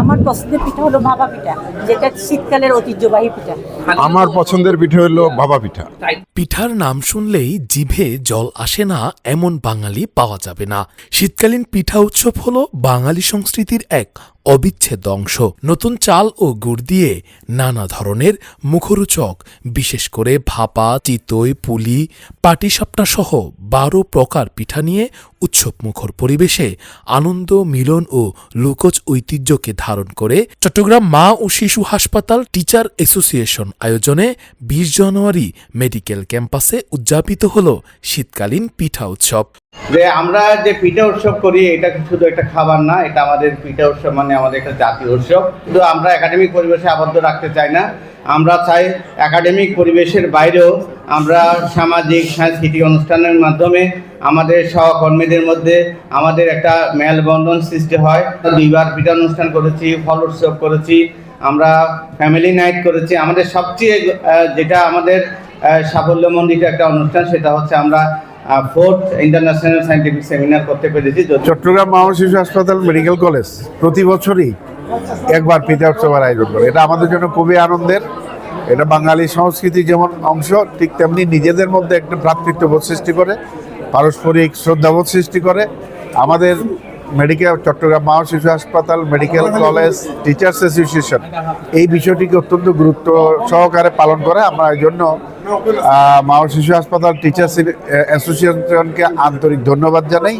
আমার পছন্দের পিঠা হলো ভাপা পিঠা যেটা শীতকালের ঐতিহ্যবাহী পিঠা। আমার পছন্দের পিঠা হলো ভাপা পিঠা। পিঠার নাম শুনলেই জিভে জল আসে না এমন বাঙালি পাওয়া যাবে না। শীতকালীন পিঠা উৎসব হলো বাঙালি সংস্কৃতির এক অবিচ্ছেদ্য অংশ। নতুন চাল ও গুড় দিয়ে নানা ধরনের মুখরোচক, বিশেষ করে ভাপা, চিতই, পুলি পাটিসাপটা সহ বারো প্রকার পিঠা নিয়ে উৎসব মুখর পরিবেশে আনন্দ, মিলন ও লোকজ ঐতিহ্যকে ধারণ করে চট্টগ্রাম মা ও শিশু হাসপাতাল টিচার অ্যাসোসিয়েশন আয়োজনে বিশ জানুয়ারি মেডিকেল ক্যাম্পাসে উদযাপিত হল শীতকালীন পিঠা উৎসব। যে আমরা যে পিঠা উৎসব করি এটা শুধু একটা খাবার না এটা আমাদের পিঠা উৎসব মানে আমাদের একটা জাতীয় উৎসব। শুধু আমরা একাডেমিক পরিবেশে আবদ্ধ রাখতে চাই না আমরা চাই একাডেমিক পরিবেশের বাইরেও আমরা সামাজিক সাংস্কৃতিক অনুষ্ঠানের মাধ্যমে আমাদের সহকর্মীদের মধ্যে আমাদের একটা মেলবন্ধন সৃষ্টি হয়। দুইবার পিঠা অনুষ্ঠান করেছি ফল উৎসব করেছি আমরা ফ্যামিলি নাইট করেছি। আমাদের সবচেয়ে যেটা আমাদের আহ, সাফল্যমণ্ডিত একটা অনুষ্ঠান সেটা হচ্ছে আমরা ফোর্থ ইন্টারন্যাশনাল সায়েন্টিফিক সেমিনার করতে পেরেছি। চট্টগ্রাম মা ও শিশু হাসপাতাল মেডিকেল কলেজ প্রতি বছরই একবার পিতা উৎসবের আয়োজন করে। এটা আমাদের জন্য খুবই আনন্দের। এটা বাঙালি সংস্কৃতি যেমন অংশ, ঠিক তেমনি নিজেদের মধ্যে একটা ভ্রাতৃত্ববোধ সৃষ্টি করে, পারস্পরিক শ্রদ্ধাবোধ সৃষ্টি করে। আমাদের মেডিকেল চট্টগ্রাম মা শিশু হাসপাতাল মেডিকেল কলেজ টিচার্স অ্যাসোসিয়েশন এই বিষয়টিকে অত্যন্ত গুরুত্ব সহকারে পালন করে। আমরা এই জন্য আহ, মা শিশু হাসপাতাল টিচার্স অ্যাসোসিয়েশনকে আন্তরিক ধন্যবাদ জানাই।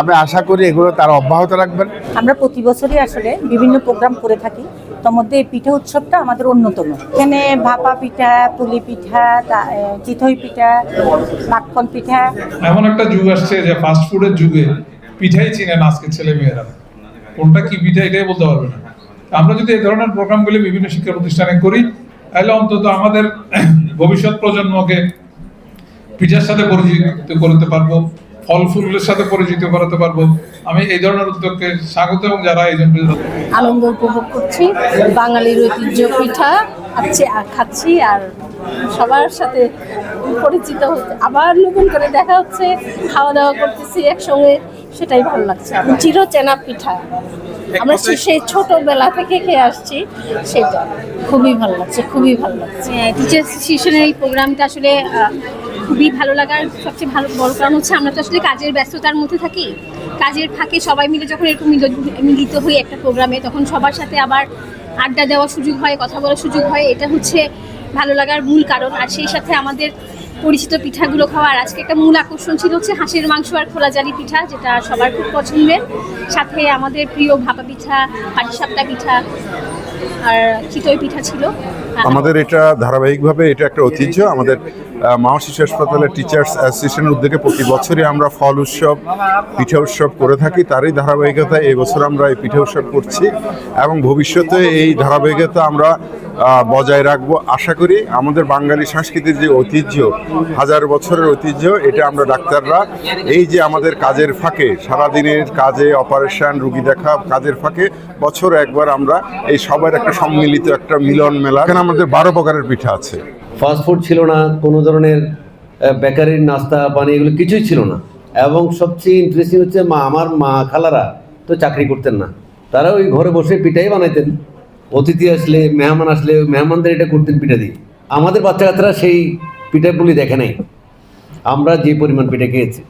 আমি আশা করি এগুলো তারা অব্যাহত রাখবেন। আমরা প্রতি বছরই আসলে বিভিন্ন প্রোগ্রাম করে থাকি। তার মধ্যে এই পিঠা উৎসবটা আমাদের অন্যতম। এখানে ভাপা পিঠা পুলি পিঠা চিতই পিঠা মাখন পিঠা। এমন একটা যুগ আসছে যে ফাস্ট ফুডের যুগে পিঠাই চিনে না আজকে ছেলে মেয়েরা। কোনটা কি পিঠা এটাই বলতে পারবে না। আমরা যদি এই ধরনের প্রোগ্রামগুলি বিভিন্ন শিক্ষা প্রতিষ্ঠানে করি তাহলে অন্তত আমাদের ভবিষ্যৎ প্রজন্মকে পিঠার সাথে পরিচিত করতে পারব, ফল ফুলের সাথে পরিচিত করাতে পারব। আমি এই ধরনের উদ্যোগকে স্বাগত এবং যারা এই জন্য আনন্দ উপভোগ করছি। বাঙালির ঐতিহ্য পিঠা খাচ্ছি আর খাচ্ছি আর সবার সাথে পরিচিত হচ্ছে আবার নতুন করে দেখা হচ্ছে, খাওয়া দাওয়া করতেছি একসঙ্গে, সেটাই ভালো লাগছে। চিরচেনা পিঠা। আমরা সে- সেই ছোটবেলা থেকে খেয়ে আসছি সেটা খুবই ভালো লাগছে খুবই ভালো লাগছে। টিচার অ্যাসোসিয়েশনের এই প্রোগ্রামটা আসলে খুবই ভালো লাগার সবচেয়ে ভালো বড় কারণ হচ্ছে আমরা তো আসলে কাজের ব্যস্ততার মধ্যে থাকি। কাজের ফাঁকে সবাই মিলে যখন এরকম মিল- মিলিত হই একটা প্রোগ্রামে তখন সবার সাথে আবার আড্ডা দেওয়ার সুযোগ হয় কথা বলার সুযোগ হয়। এটা হচ্ছে ভালো লাগার মূল কারণ। আর সেই সাথে আমাদের পরিচিত পিঠাগুলো খাওয়ার আজকে একটা মূল আকর্ষণ ছিল হচ্ছে হাঁসের মাংস আর খোলা জালি পিঠা, যেটা সবার খুব পছন্দের। সাথে আমাদের প্রিয় ভাপা পিঠা পাটিসাপটা পিঠা আর চিতই পিঠা ছিল। আমাদের এটা ধারাবাহিকভাবে এটা একটা ঐতিহ্য। আমাদের আহ, মা শিশু হাসপাতালের টিচার্স অ্যাসোসিয়েশনের উদ্যোগে প্রতি বছরই আমরা ফল উৎসব পিঠা উৎসব করে থাকি। তারই ধারাবাহিকতায় এই বছর আমরা এই পিঠা উৎসব করছি এবং ভবিষ্যতে এই ধারাবাহিকতা আমরা বজায় রাখব। আশা করি আমাদের বাঙালি সংস্কৃতির যে ঐতিহ্য হাজার বছরের ঐতিহ্য এটা আমরা ডাক্তাররা এই যে আমাদের কাজের ফাঁকে সারাদিনের কাজে অপারেশন রুগী দেখা কাজের ফাঁকে বছর একবার আমরা এই সবার একটা সম্মিলিত একটা মিলন মেলা। এখানে আমাদের বারো প্রকারের পিঠা আছে। ফাস্টফুড ছিল না, কোনো ধরনের বেকারির নাস্তা পানি এগুলো কিছুই ছিল না। এবং সবচেয়ে ইন্টারেস্টিং হচ্ছে মা, আমার মা খালারা তো চাকরি করতেন না। তারা ওই ঘরে বসে পিঠাই বানাইতেন। অতিথি আসলে, মেহমান আসলে, মেহমানদের এটা করতেন পিঠা দিয়ে। আমাদের বাচ্চা কাচ্চারা সেই পিঠাগুলি দেখে নাই। আমরা যে পরিমাণ পিঠা খেয়েছি।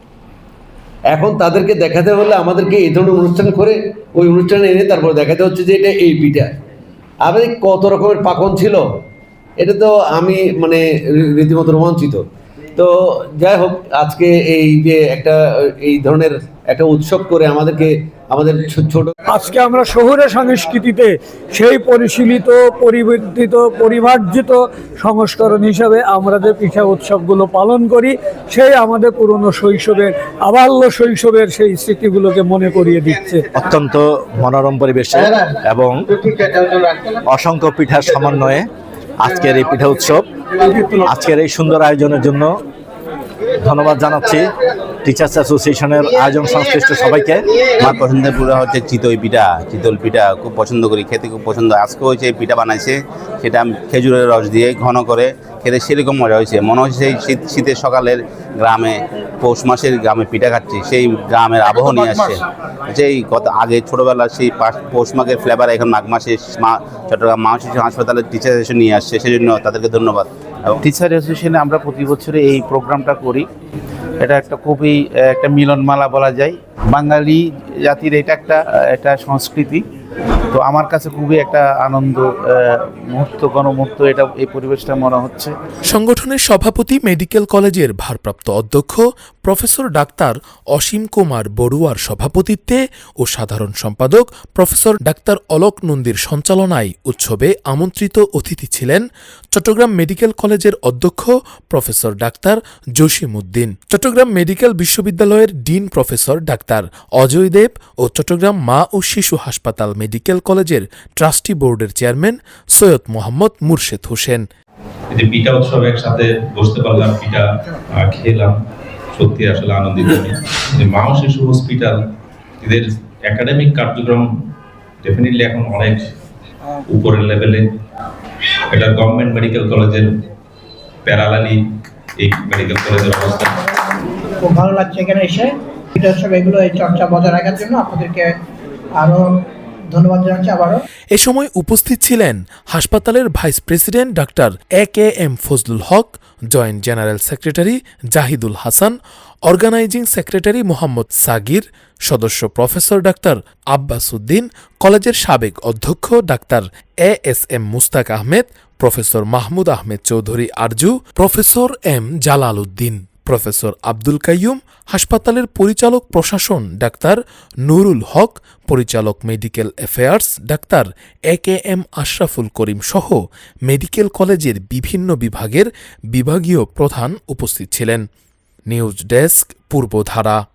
এখন তাদেরকে দেখাতে হলে আমাদেরকে এই ধরনের অনুষ্ঠান করে, ওই অনুষ্ঠানে এনে তারপর দেখাতে হচ্ছে যে এটা এই পিঠা। আমাদের কত রকমের পাকন ছিল। এটা তো আমি মানে রীতিমতো রোমাঞ্চিত। তো যাই হোক আজকে এই যে একটা এই ধরনের একটা উৎসব করে আমাদেরকে আমাদের ছোট আজকে আমরা শহুরে সংস্কৃতিতে সেই পরিশীলিত পরিবর্তিত পরিমার্জিত সংস্করণ হিসাবে আমরা যে পিঠা উৎসবগুলো পালন করি সেই আমাদের পুরনো শৈশবের আবাল্য শৈশবের সেই স্মৃতিগুলোকে মনে করিয়ে দিচ্ছে। অত্যন্ত মনোরম পরিবেশে এবং অসংখ্য পিঠার সমন্বয়ে আজকের এই পিঠা উৎসব। আজকের এই সুন্দর আয়োজনের জন্য ধন্যবাদ জানাচ্ছি টিচার্স অ্যাসোসিয়েশনের আয়োজন সংশ্লিষ্ট সবাইকে। আমার পছন্দের পুরো হচ্ছে চিতই পিঠা, চিতল পিঠা খুব পছন্দ করি, খেতে খুব পছন্দ। আজকে হয়েছে পিঠা বানাইছে, সেটা খেজুরের রস দিয়ে ঘন করে খেতে সেরকম মজা হয়েছে। মনে হচ্ছে সেই শীত শীতের সকালের গ্রামে পৌষ মাসের গ্রামে পিঠা খাচ্ছি সেই গ্রামের আবহ নিয়ে আসছে। যেই গত আগে ছোটোবেলা সেই পাশ- পৌষ মাঘের ফ্লেভার এখন মাঘ মাসে মা চট্টগ্রাম মা শিশু হাসপাতালের টিচার এসে নিয়ে আসছে সেই জন্য তাদেরকে ধন্যবাদ। এবং টিচার অ্যাসোসিয়েশনে আমরা প্রতি বছরে এই প্রোগ্রামটা করি। এটা একটা খুবই একটা মিলনমালা বলা যায়। বাঙালি জাতির এটা একটা একটা সংস্কৃতি। তো আমার কাছে খুবই একটা আনন্দ মুহূর্ত, গণমুহূর্ত, এটা এই পরিবেশটা মনে হচ্ছে। সংগঠনের সভাপতি মেডিকেল কলেজের ভারপ্রাপ্ত অধ্যক্ষ প্রফেসর ডাক্তার অসীম কুমার বড়ুয়ার সভাপতিত্বে ও সাধারণ সম্পাদক প্রফেসর ডাক্তার অলোক নন্দীর সঞ্চালনায় উৎসবে আমন্ত্রিত অতিথি ছিলেন চট্টগ্রাম মেডিকেল কলেজের অধ্যক্ষ professor doctor Jasim Uddin, Chattogram medical বিশ্ববিদ্যালয়ের dean professor doctor Ajay Deb ও চট্টগ্রাম মা ও শিশু হাসপাতাল মেডিকেল কলেজের ট্রাস্টি বোর্ডের চেয়ারম্যান সৈয়দ মোহাম্মদ মুর্শেদ হোসেন। যে পিঠা উৎসব একসাথে বসতে পারলাম পিঠা খেলাম। সত্যি আসলে আনন্দিত আমি। যে মা শিশু হসপিটাল এদের একাডেমিক কার্যক্রম ডেফিনেটলি এখন অনেক উপরের লেভেলে এটা গভর্নমেন্ট মেডিকেল কলেজের প্যারালালি এই মেডিকেল কলেজের অবস্থা। খুব ভালো লাগছে এখানে এসে। এটা সব এগুলো এই চর্চা বজায় রাখার জন্য আপনাদেরকে আরও ধন্যবাদ জানাচ্ছি আবারও। এ সময় উপস্থিত ছিলেন হাসপাতালের vice president doctor A K M Fazlul Haque, joint general secretary Zahidul Hasan, organising secretary Mohammad Sagir, সদস্য প্রফেসর ডাক্তার আব্বাস উদ্দিন কলেজের সাবেক অধ্যক্ষ doctor A S M Mustaq Ahmed, professor Mahmud Ahmed Chowdhury Arzu, professor M Jalal Uddin. Professor Abdul Kaiyum, হাসপাতালের পরিচালক প্রশাসন doctor Nurul Haque, পরিচালক medical affairs doctor A K M Ashraful Karim সহ medical কলেজের বিভিন্ন বিভাগের বিভাগীয় প্রধান উপস্থিত ছিলেন। News desk, Purbadhara.